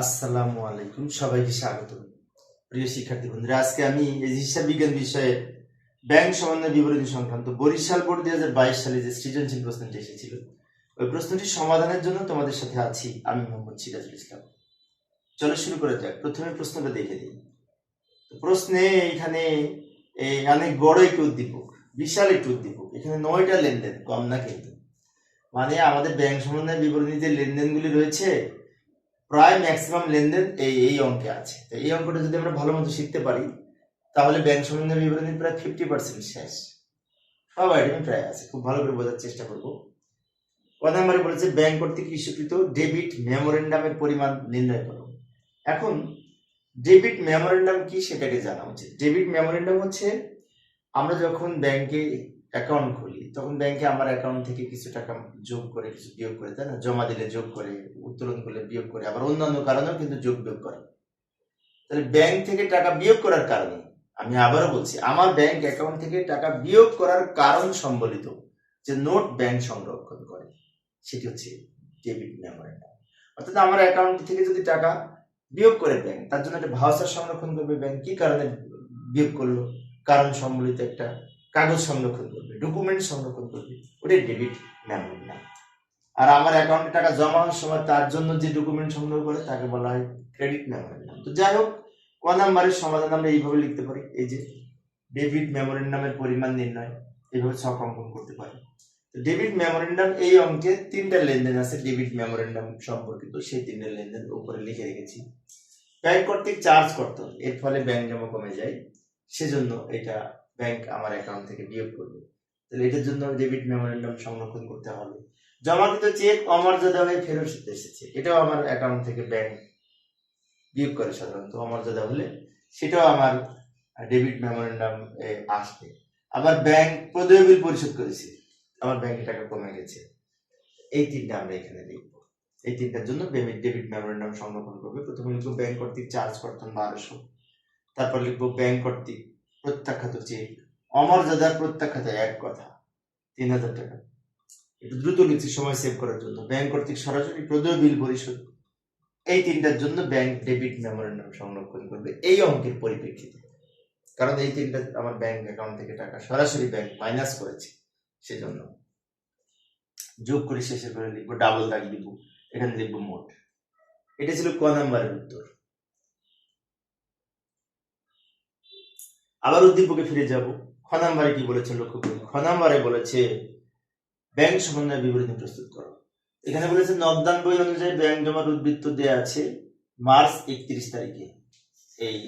আসসালামু আলাইকুম, সবাইকে স্বাগত। প্রিয় শিক্ষার্থী বন্ধুরা, আজকে আমি এই হিসাব বিজ্ঞান বিষয়ে ব্যাংক সমন্বয় বিবরণী সংক্রান্ত বরিশাল বোর্ড দুই হাজার বাইশ সালে যে সৃজনশীল প্রশ্নটি এসেছিল, ওই প্রশ্নটি সমাধানের জন্য তোমাদের সাথে আছি আমি মোহাম্মদ সিরাজুল ইসলাম। চলো শুরু করা যাক। প্রথমে প্রশ্নটা দেখে দিই প্রশ্নে এখানে অনেক বড় একটি উদ্দীপক, বিশাল একটি উদ্দীপক। এখানে নয়টা লেনদেন, কম না কিন্তু। মানে আমাদের ব্যাংক সমন্বয় বিবরণী যে লেনদেনগুলি রয়েছে প্রায় ম্যাক্সিমাম লেনদেন এই এই অঙ্কে আছে। তো এই অঙ্কটা যদি আমরা ভালো মতো শিখতে পারি, তাহলে ব্যাংক সম্বন্ধে বিবরণী প্রায় ফিফটি পার্সেন্ট শেষ। সব আইটেমই প্রায় আছে। খুব ভালো করে বোঝার চেষ্টা করব। ক নম্বরে বলেছে ব্যাংক কর্তৃক ইস্যুকৃত ডেবিট মেমোরেন্ডামের পরিমাণ নির্ণয় করো। এখন ডেবিট মেমোরেন্ডাম কি সেটাকে জানা উচিত? ডেবিট মেমোরেন্ডাম হচ্ছে, আমরা যখন ব্যাংকে অ্যাকাউন্ট তখন ব্যাংকে আমার অ্যাকাউন্ট থেকে কিছু টাকা যোগ করে, কিছু বিয়োগ করে, তাই না? জমা দিলে যোগ করে, উত্তোলন করলে বিয়োগ করে, আবার অন্যান্য কারণেও কিন্তু যোগ বিয়োগ করে। তাহলে ব্যাংক থেকে টাকা বিয়োগ করার কারণে, আমি আবারও বলছি, আমার ব্যাংক অ্যাকাউন্ট থেকে টাকা বিয়োগ করার কারণ সম্বলিত যে নোট ব্যাংক সংরক্ষণ করে, সেটি হচ্ছে ডেবিট মেমোরেন্ডাম অর্থাৎ আমার অ্যাকাউন্ট থেকে যদি টাকা বিয়োগ করে ব্যাংক তার জন্য একটা ভাউচার সংরক্ষণ করবে ব্যাংক কি কারণে বিয়োগ করল? কারণ সম্বলিত একটা কাগজ সংরক্ষণ করবে ডকুমেন্ট সংরক্ষণ করবে, ওটাই ডেবিট মেমোরেন্ডাম আর আমার অ্যাকাউন্টে টাকা জমা হওয়ার সময় তার জন্য যে ডকুমেন্ট সংগ্রহ করে, তাকে বলা হয় ক্রেডিট মেমোরেন্ডাম তো যাই হোক, ক নাম্বারের সমাধান আমরা এইভাবে লিখতে পারি। এই যে ডেবিট মেমোরেন্ডামের পরিমাণ নির্ণয়, এইভাবে ছক অঙ্কন করতে পারি। তো ডেবিট মেমোরেন্ডাম এই অঙ্কে তিনটা লেনদেন আছে ডেবিট মেমোরেন্ডাম সম্পর্কিত, সেই তিনটা লেনদেন উপরে লিখে রেখেছি। ব্যাংক কর্তৃক চার্জ করতে এর ফলে ব্যাংক জমা কমে যায়। সেজন্য এটা ব্যাংক আমার অ্যাকাউন্ট থেকে বিয়োগ করবে। তাহলে এটার জন্য ডেবিট মেমোরেন্ডাম সংরক্ষণ করতে হবে। জমাকৃত চেক অমর্যাদা হয়ে ফেরত এসেছে, এটাও আমার অ্যাকাউন্ট থেকে ব্যাংক বিয়োগ করে সাধারণত। অমর্যাদা হলে সেটাও আমার ডেবিট মেমোরেন্ডাম আসবে। আবার ব্যাংক প্রদেয় বিল পরিশোধ করেছে, আমার ব্যাংকে টাকা কমে গেছে। এই তিনটা আমরা এখানে লিখব এই তিনটার জন্য ডেবিট মেমোরেন্ডাম সংরক্ষণ করবে। প্রথমে লিখব ব্যাংক কর্তৃক চার্জ করতাম বারোশো, তারপর লিখব ব্যাংক কর্তৃক প্রত্যাখ্যাত চেক অমর্যাদার প্রত্যাখ্যাত এক কথা, তিন হাজার টাকা। একটু দ্রুত লিখছি সময় সেভ করার জন্য। ব্যাংক কর্তৃক সরাসরি প্রদেয় বিল পরিশোধ। এই তিনটার জন্য ব্যাংক ডেবিট মেমোরেন্ডাম সংরক্ষণ করবে এই অঙ্কের পরিপ্রেক্ষিতে। কারণ এই তিনটা আমার ব্যাংক অ্যাকাউন্ট থেকে টাকা সরাসরি ব্যাংক মাইনাস করেছে, সেজন্য। যোগ করে শেষের করে লিখব ডাবল দাগ দিব এখানে লিখব মোট। এটা ছিল ক নাম্বারের উত্তর। আবার উদ্দীপকে ফিরে যাব। খ নাম্বারে কি বলেছে লক্ষ্য করুন? খ নাম্বারে বলেছে, ব্যাংক সমন্বয় বিবরণী প্রস্তুত করো। এখানে বলেছে নগদান বই অনুযায়ী ব্যাংক জমার উদ্বৃত্ত দেয়া আছে মার্চ একত্রিশ তারিখে। এই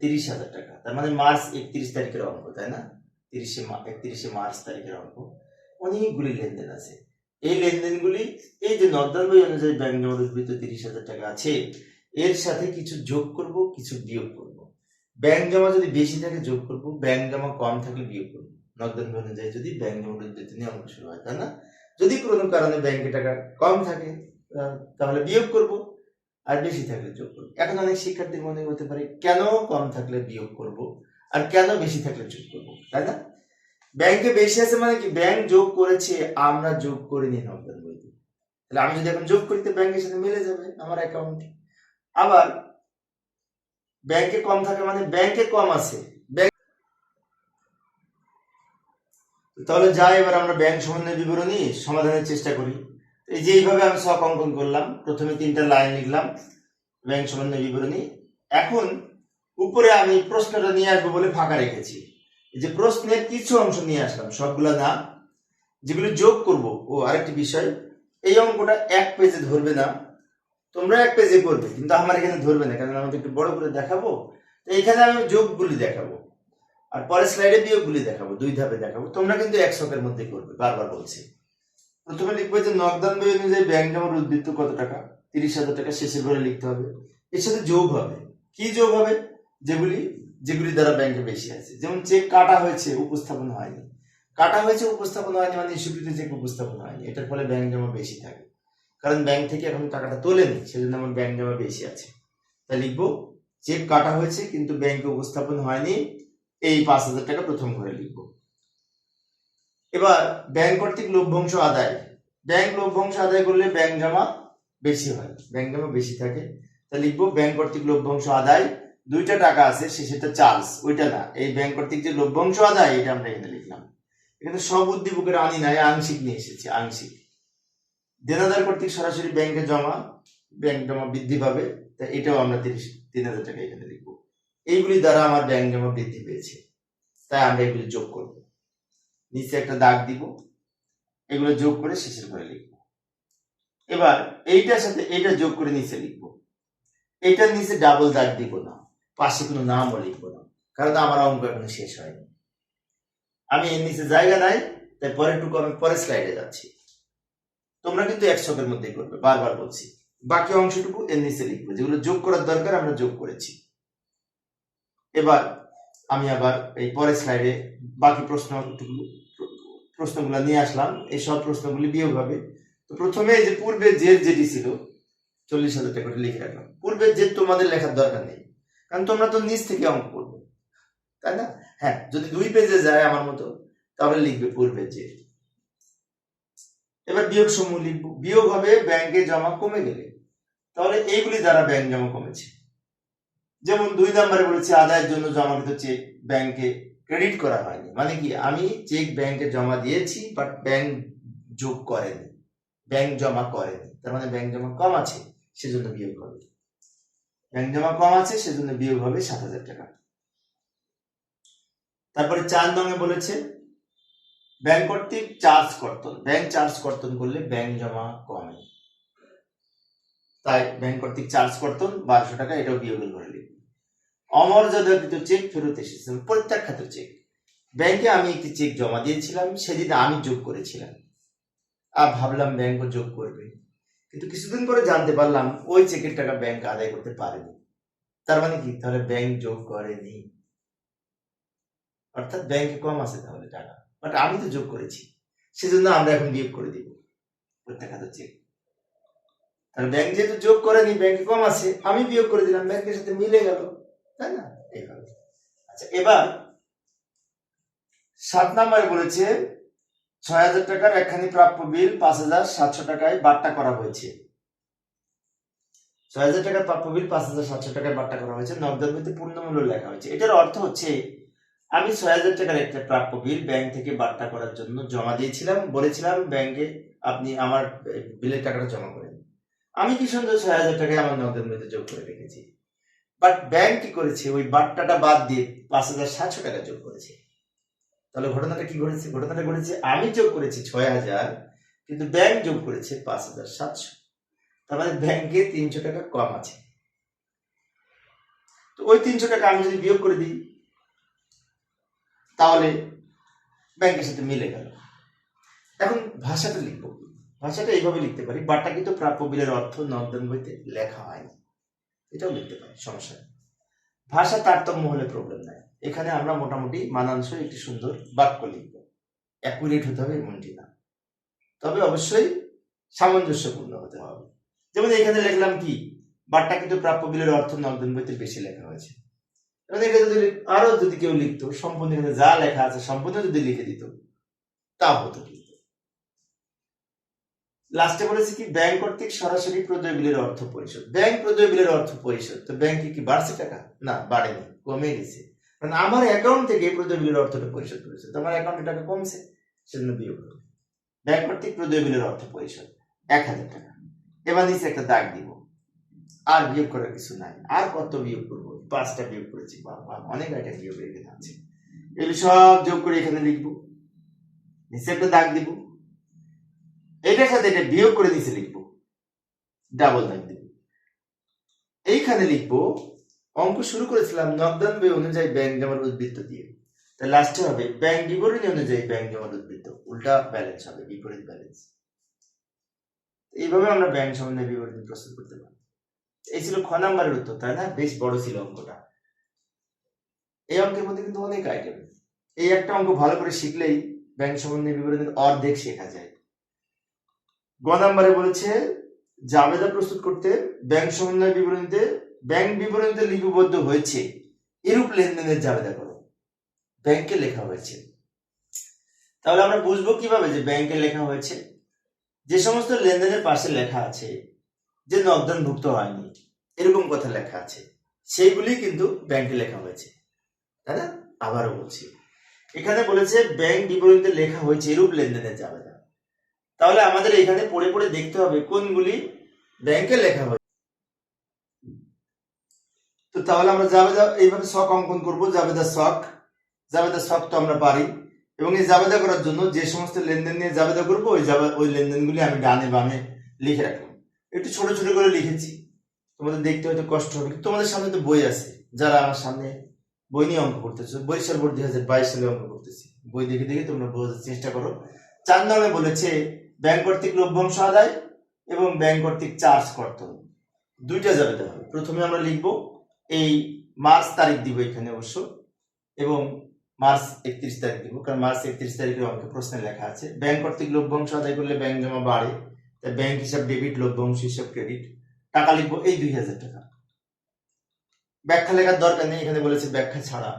তিরিশ হাজার টাকা। তার মানে মার্চ একত্রিশ তারিখের অঙ্ক, তাই না? তিরিশে একত্রিশে মার্চ তারিখের অঙ্ক। অনেকগুলি লেনদেন আছে। এই লেনদেনগুলি, এই যে নগদান বই অনুযায়ী ব্যাংক জমার উদ্বৃত্ত তিরিশ হাজার টাকা আছে, এর সাথে কিছু যোগ করব, কিছু বিয়োগ করব। ব্যাংক জমা যদি বেশি থাকে, যোগ করব। ব্যাংক জমা কম থাকলে বিয়োগ করব। নগদান অনুযায়ী যদি ব্যাংক জমা উদ্বৃত্ত নিয়ে অঙ্ক শুরু হয়, তাই না? যদি কোনো কারণে ব্যাংকে টাকা কম থাকে তাহলে বিয়োগ করব। আর বেশি থাকলে যোগ করব। এখন অনেক শিক্ষার্থীর মনে হতে পারে, কেন কম থাকলে বিয়োগ করব? আর কেন বেশি থাকলে যোগ করব? তাই না? ব্যাংকে বেশি আছে মানে কি? ব্যাংক যোগ করেছে, আমরা যোগ করিনি নগদান বইতে তাহলে আমি যদি এখন যোগ করি, তো ব্যাংকের সাথে মিলে যাবে আমার অ্যাকাউন্টে আবার ব্যাংকে কম থাকে মানে ব্যাংকে কম আছে। তাহলে যাই এবার আমরা ব্যাংক সমন্বয় বিবরণী সমাধানের চেষ্টা করি। এই যে এইভাবে আমি সব অঙ্কন করলাম, প্রথমে তিনটা লাইন লিখলাম, ব্যাংক সমন্বয় বিবরণী। এখন উপরে আমি প্রশ্নটা নিয়ে আসব বলে ফাঁকা রেখেছি। যে প্রশ্নের কিছু অংশ নিয়ে আসলাম, সবগুলো না, যেগুলো যোগ করব। ও, আরেকটি বিষয়, এই অঙ্কটা এক পেজে ধরবে না। তোমরা এক পেজে করবে কিন্তু আমার এখানে ধরবে না, কারণ আমাকে একটু বড় করে দেখাবো। তো এখানে আমি যোগগুলি দেখাবো, আর পরের স্লাইডে বিয়োগগুলি দেখাবো, দুই ধাপে দেখাবো। তোমরা কিন্তু এক শখের মধ্যে করবে, বারবার বলছি। প্রথমে লিখবে যে নগদান বই অনুযায়ী ব্যাংক জমার উদ্বৃত্ত কত টাকা? তিরিশ হাজার টাকা শেষের ঘরে লিখতে হবে। এর সাথে যোগ হবে। কি যোগ হবে? যেগুলি যেগুলি দ্বারা ব্যাংকে বেশি আছে। যেমন চেক কাটা হয়েছে, উপস্থাপন হয়নি। কাটা হয়েছে, উপস্থাপন হয়নি মানে স্বীকৃতি চেক উপস্থাপন হয়নি। এটার ফলে ব্যাংক জমা বেশি থাকে। কারণ ব্যাংক থেকে এখন টাকাটা তোলেনি সেজন্য আমার ব্যাংক জমা বেশি আছে। তাই লিখব চেক কাটা হয়েছে, কিন্তু ব্যাংকে উপস্থাপন হয়নি, এই পাঁচ হাজার টাকা প্রথম ঘরে লিখব। এবার ব্যাংক কর্তৃক লভ্যাংশ আদায়। ব্যাংক লভ্যাংশ আদায় করলে ব্যাংক জমা বেশি হয় ব্যাংক জমা বেশি থাকে। তা লিখব ব্যাংক কর্তৃক লভ্যাংশ আদায়, দুইটা টাকা আছে, সে সেটা চার্জ ওইটা না। এই ব্যাংক কর্তৃক যে লভ্যাংশ আদায়, এটা আমরা এখানে লিখলাম। এখানে সব উদ্দীপকের আনি নাই, আংশিক নিয়ে এসেছি, আংশিক। দেনাদার কর্তৃক সরাসরি ব্যাংকে জমা, ব্যাংক জমা বৃদ্ধি পাবে, তা এটাও আমরা তিরিশ, তিন হাজার টাকা এখানে লিখব। এইগুলি দ্বারা আমার ব্যাংক জমা বৃদ্ধি পেয়েছে। তাই আমরা এগুলি যোগ করব। নিচে একটা দাগ দিব। এগুলো যোগ করে শেষের ঘরে লিখব। এবার এইটার সাথে এইটা যোগ করে নিচে লিখব। এইটার নিচে ডাবল দাগ দিব না। পাশে কোনো নামও লিখব না। কারণ আমার অঙ্ক এখনও শেষ হয়নি। আমি এর নিচে জায়গা নাই, তাই পরের টুকু আমি পরের স্লাইডে যাচ্ছি। তোমরা কিন্তু এক ছকের মধ্যেই করবে, বারবার বলছি। বাকি অংশটুকু এর নিচে লিখব, যেগুলো যোগ করার দরকার, আমরা যোগ করেছি। এবার আমি আবার এই পরের স্লাইডে বাকি প্রশ্ন প্রশ্নগুলো নিয়ে আসলাম। এই সব প্রশ্নগুলি বিয়োগ হবে। তো প্রথমে যে পূর্বে জেদ যেটি ছিল, চল্লিশ হাজার টাকা করে লিখে রাখলাম। পূর্বের জেদ তোমাদের লেখার দরকার নেই, কারণ তোমরা তো নিচ থেকে অঙ্ক করবে। তাই না? হ্যাঁ যদি দুই পেজে যায় আমার মতো, তাহলে লিখবে পূর্বের জেদ এবার বিয়োগ সমূহ লিখব। বিয়োগ হবে ব্যাংকে জমা কমে গেলে। তাহলে এইগুলি দ্বারা ব্যাংক জমা কমেছে। যেমন দুই নম্বরে বলেছে, আদায়ের জন্য জমা জমাকৃত চেক ব্যাংকে ক্রেডিট করা হয়নি। মানে কি? আমি চেক ব্যাংকে জমা দিয়েছি বাট ব্যাংক যোগ করেনি। ব্যাংক জমা করেনি। তার মানে ব্যাংক জমা কম আছে, সেজন্য বিয়োগ হবে। ব্যাংক জমা কম আছে, সেজন্য বিয়োগ হবে সাত হাজার টাকা। তারপরে চার নঙে বলেছে ব্যাংক কর্তৃক চার্জ কর্তন, ব্যাংক চার্জ কর্তন করলে ব্যাংক জমা কমে। তাই ব্যাংক কর্তৃক চার্জ কর্তন, বারোশো টাকা, এটাও বিয়োগের করে লিখবে অমর্যাদাকৃত চেক ফেরত এসেছে প্রত্যাখ্যাত চেক ব্যাংকে আমি একটি চেক জমা দিয়েছিলাম, সেদিন আমি যোগ করেছিলাম। আর ভাবলাম ব্যাংকও যোগ করবে। কিন্তু কিছুদিন পরে জানতে পারলাম, ওই চেকের টাকা ব্যাংক আদায় করতে পারেনি। তার মানে কি? তাহলে ব্যাংক যোগ করেনি। অর্থাৎ ব্যাংকে কম আছে তাহলে টাকা। বাট আমি তো যোগ করেছি। সেজন্য আমরা এখন বিয়োগ করে দিব। প্রত্যাখ্যাত চেক তাহলে ব্যাংক যেহেতু যোগ করেনি ব্যাংকে কম আছে, আমি বিয়োগ করে দিলাম ব্যাংকের সাথে মিলে গেল। তাই না? এইভাবে। আচ্ছা এবার সাত নম্বরে বলেছে, ছয় হাজার টাকার একখানি প্রাপ্য বিল পাঁচ হাজার সাতশো টাকায় বাট্টা করা হয়েছে। ছয় হাজার টাকার প্রাপ্য বিল পাঁচ হাজার সাতশো টাকায় বাট্টা করা হয়েছে। নগদের মধ্যে পূর্ণমূল্য লেখা হয়েছে। এটার অর্থ হচ্ছে আমি ছয় হাজার টাকার একটা প্রাপ্য বিল ব্যাংক থেকে বার্তা করার জন্য জমা দিয়েছিলাম। বলেছিলাম ব্যাংকে আপনি আমার বিলের টাকাটা জমা করেন আমি কি সুন্দর ছয় হাজার টাকায় আমার নগদের মধ্যে যোগ করে রেখেছি। বাট ব্যাংক কি করেছে? ওই বার্তাটা বাদ দিয়ে পাঁচ হাজার সাতশো টাকা যোগ করেছে। তাহলে ঘটনাটা কি ঘটেছে? ঘটনাটা ঘটেছে, আমি যোগ করেছি ছয় হাজার, কিন্তু ব্যাংক যোগ করেছে পাঁচ হাজার সাতশো। তার মানে ব্যাংকে তিনশো টাকা কম আছে। তো ওই তিনশো টাকা আমি যদি বিয়োগ করে দিই তাহলে ব্যাংকের সাথে মিলে গেল। এখন ভাষাটা লিখব? ভাষাটা এইভাবে লিখতে পারি বাট্টাকৃত প্রাপ্য বিলের অর্থ নর্দন বইতে লেখা হয়নি। এটাও লিখতে পারি, সমস্যা ভাষা তারতম্য হলে প্রবলেম নাই। এখানে আমরা মোটামুটি মানানসই একটি সুন্দর বাক্য লিখব। অ্যাকুরেট হতে হবে এমনটি না। তবে অবশ্যই সামঞ্জস্যপূর্ণ হতে হবে। যেমন এখানে লিখলাম কি বাট্টাকৃত প্রাপ্য বিলের অর্থ নগদন বইতে বেশি লেখা হয়েছে। আরও যদি কেউ লিখতো, সম্পূর্ণ যা লেখা আছে সম্পূর্ণ যদি লিখে দিত, তাও হতো কিন্তু লাস্টে বলেছে কি ব্যাংক কর্তৃক সরাসরি প্রদয় বিলের অর্থ পরিশোধ। ব্যাংক প্রদয় বিলের অর্থ পরিশোধ। তো ব্যাংকে কি বাড়ছে টাকা? না, বাড়েনি, কমে গেছে। কারণ আমার অ্যাকাউন্ট থেকে প্রদয় বিলের অর্থটা পরিশোধ করেছে। তোমার অ্যাকাউন্টে টাকা কমছে, সেজন্য বিয়োগ ব্যাংক কর্তৃক প্রদয় বিলের অর্থ পরিশোধ, এক হাজার টাকা। এবার নিচে একটা দাগ দিব। আর বিয়োগ করার কিছু নাই। আর কত বিয়োগ করব? পাঁচটা বিয়োগ করেছি বাবা অনেক আইটেম বিয়োগ এখানে আছে এগুলি সব যোগ করে এখানে লিখব। নিচে একটা দাগ দিব। এটার সাথে এটা বিয়োগ করে নিচে লিখব। ডাবল দাগ দিব। এইখানে লিখব, অঙ্ক শুরু করেছিলাম নগদান বই অনুযায়ী ব্যাংক জমার উদ্বৃত্ত দিয়ে। তা লাস্টে হবে ব্যাংক বিবরণী অনুযায়ী ব্যাংক জমার উদ্বৃত্ত। উল্টা ব্যালেন্স হবে, বিপরীত ব্যালেন্স এইভাবে আমরা ব্যাংক সম্বন্ধে বিবরণী প্রস্তুত করতে পারি। এই ছিল খ নাম্বারের উত্তর, তাই না? বেশ বড় ছিল অঙ্কটা। এই অঙ্কের মধ্যে কিন্তু অনেক আইটেম এই একটা অঙ্ক ভালো করে শিখলেই ব্যাংক সম্বন্ধে বিবরণীর অর্ধেক শেখা যায়। গ নাম্বারে বলেছে জাবেদা প্রস্তুত করতে ব্যাংক সমন্বয় বিবরণীতে ব্যাংক বিবরণীতে লিপিবদ্ধ হয়েছে। এরূপ লেনদেনের জাবেদা করো। ব্যাংকে লেখা হয়েছে। তাহলে আমরা বুঝব কীভাবে যে ব্যাংকে লেখা হয়েছে? যে সমস্ত লেনদেনের পাশে লেখা আছে যে নগদানভুক্ত হয়নি। এরকম কথা লেখা আছে। সেইগুলি কিন্তু ব্যাংকে লেখা হয়েছে। তাই না? আবারও বলছি। এখানে বলেছে ব্যাংক বিবরণীতে লেখা হয়েছে, এরূপ লেনদেনের জাবেদা তাহলে আমাদের এখানে পড়ে পড়ে দেখতে হবে কোনগুলি ব্যাংকে লেখা হয়েছে। তো তাহলে আমরা জাবেদা এইভাবে শখ অঙ্কন করব। জাবেদা শখ। জাবেদা শখ তো আমরা পারি। এবং এই জাবেদা করার জন্য যে সমস্ত লেনদেন নিয়ে জাবেদা করব, ওই জাবে, ওই লেনদেনগুলি আমি ডানে বামে লিখে রাখলাম একটু ছোট ছোট করে লিখেছি। তোমাদের দেখতে হয়তো কষ্ট হবে তোমাদের সামনে তো বই আছে। যারা আমার সামনে বই নিয়ে অঙ্ক করতেছো বরিশাল বোর্ড দুই হাজার বাইশ সালে অঙ্ক করতেছি। বই দেখে দেখে তোমরা বোঝার চেষ্টা করো। চার নামে বলেছে, ব্যাংক কর্তৃক লভ্যাংশ আদায় এবং ব্যাংক কর্তৃক চার্জ করতে হবে। দুইটা যাবে হবে প্রথমে আমরা লিখব, এই মার্চ তারিখ দিব এখানে অবশ্য, এবং মার্চ একত্রিশ তারিখ দিব, কারণ মার্চ একত্রিশ তারিখের অঙ্কে প্রশ্নে লেখা আছে। ব্যাংক কর্তৃক লভ্যাংশ আদায় করলে ব্যাংক জমা বাড়ে। ব্যাংক হিসাব ডেবিট লভ্যাংশ হিসাব ক্রেডিট টাকা লিখব এই দুই হাজার টাকা। ব্যাখ্যা লেখার দরকার নেই, এখানে বলেছে ব্যাখ্যা ছাড়া।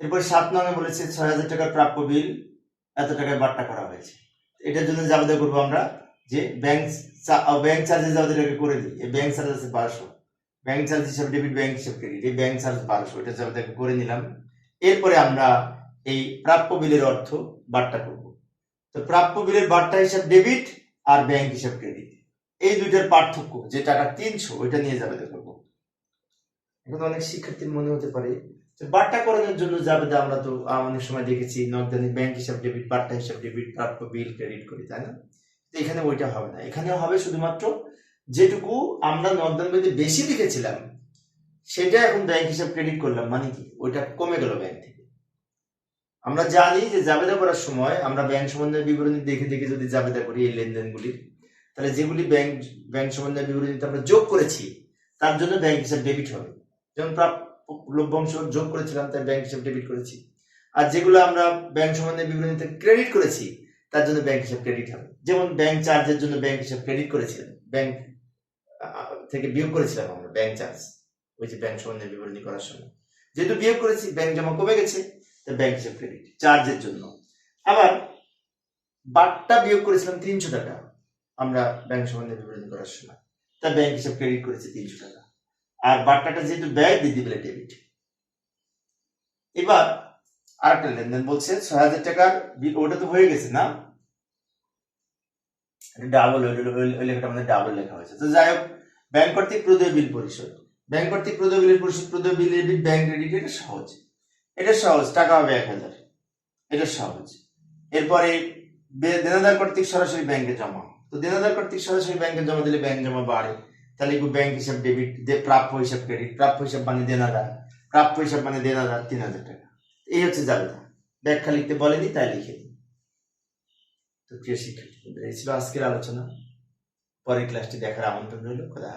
এরপরে সাত নঙে বলেছে ছয় হাজার টাকার প্রাপ্য বিল, এত টাকায় বাট্টা করা হয়েছে। এটার জন্য জাবেদা করব আমরা যে ব্যাংক ব্যাংক চার্জে জাবেদাটাকে করে দিই। এই ব্যাংক চার্জ আছে বারোশো। ব্যাংক চার্জ হিসাবে ডেবিট ব্যাংক হিসাব ক্রেডিট এই ব্যাংক চার্জ বারোশো, এটা জাবেদাকে করে নিলাম। এরপরে আমরা এই প্রাপ্য বিলের অর্থ বাট্টা করব। তো প্রাপ্য বিলের বাট্টা হিসাব ডেবিট আর ব্যাংক হিসাব ক্রেডিট এই দুইটার পার্থক্য যে টাকা তিনশো ওইটা নিয়ে জাবেদা করব এখন অনেক শিক্ষার্থীর মনে হতে পারে। যে বাট্টা করানোর জন্য জাবেদা আমরা তো অনেক সময় দেখেছি নগদানি ব্যাংক হিসাব ডেবিট বাট্টা হিসাব ডেবিট প্রাপ্য বিল ক্রেডিট করি তাই না? তো এখানে ওইটা হবে না। এখানে হবে শুধুমাত্র যেটুকু আমরা নগদান বইতে বেশি লিখেছিলাম সেটা এখন ব্যাংক হিসাব ক্রেডিট করলাম। মানে কি? ওইটা কমে গেল ব্যাংক থেকে আমরা জানি যে জাবেদা করার সময় আমরা ব্যাংক সম্বন্ধে বিবরণী দেখে দেখে যদি জাবেদা করি এই লেনদেনগুলি, তাহলে যেগুলি ব্যাংক ব্যাংক সম্বন্ধে বিবরণীতে আমরা যোগ করেছি, তার জন্য ব্যাংক হিসাব ডেবিট হবে। যেমন প্রাপ্য লভ্যাংশ যোগ করেছিলাম, তাই ব্যাংক হিসাব ডেবিট করেছি। আর যেগুলো আমরা ব্যাংক সম্বন্ধে বিবরণীতে ক্রেডিট করেছি, তার জন্য ব্যাংক হিসাব ক্রেডিট হবে। যেমন ব্যাংক চার্জের জন্য ব্যাংক হিসাব ক্রেডিট করেছিলাম ব্যাংক থেকে বিয়োগ করেছিলাম আমরা ব্যাংক চার্জ ওই যে ব্যাংক সম্বন্ধে বিবরণী করার সময়। যেহেতু বিয়োগ করেছি ব্যাংক জমা কমে গেছে ব্যাংক চার্জের জন্য। আবার বিয়োগ করেছিলাম তিনশো টাকা। আমরা ব্যাংক সম্বন্ধে বিবরণী করার সময়। তাই ব্যাংক হিসাব ক্রেডিট করেছে তিনশো টাকা। আর যেহেতু ব্যয় ডেবিট এবার আরেকটা লেনদেন বলছে, ছয় হাজার টাকার ওটা তো হয়ে গেছে না? ডাবল ওই লেখাটা আমাদের ডাবল লেখা হয়েছে। তো যাই হোক ব্যাংক কর্তৃক প্রদেয় বিল পরিশোধ। ব্যাংক কর্তৃক প্রদেয় বিলের পরিশোধ, প্রদেয় বিল ব্যাংক ক্রেডিট এটা সহজ। এটা সহজ, টাকা হবে এক হাজার। এটা সহজ। এরপরে দেনাদার কর্তৃক সরাসরি ব্যাংকে জমা। তো দেনাদার কর্তৃক সরাসরি ব্যাংকে জমা দিলে ব্যাংক জমা বাড়ে। তাহলে ব্যাংক হিসাব ডেবিট প্রাপ্য হিসাব ক্রেডিট প্রাপ্য হিসাব মানে দেনাদার। প্রাপ্য হিসাব মানে দেনাদার, তিন হাজার টাকা। এই হচ্ছে জাবেদা। ব্যাখ্যা লিখতে বলেনি, তাই লিখে দিই। তো প্রিয় শিক্ষার্থী এই ছিল আজকের আলোচনা। পরের ক্লাসটি দেখার আমন্ত্রণ রইল। খোদা।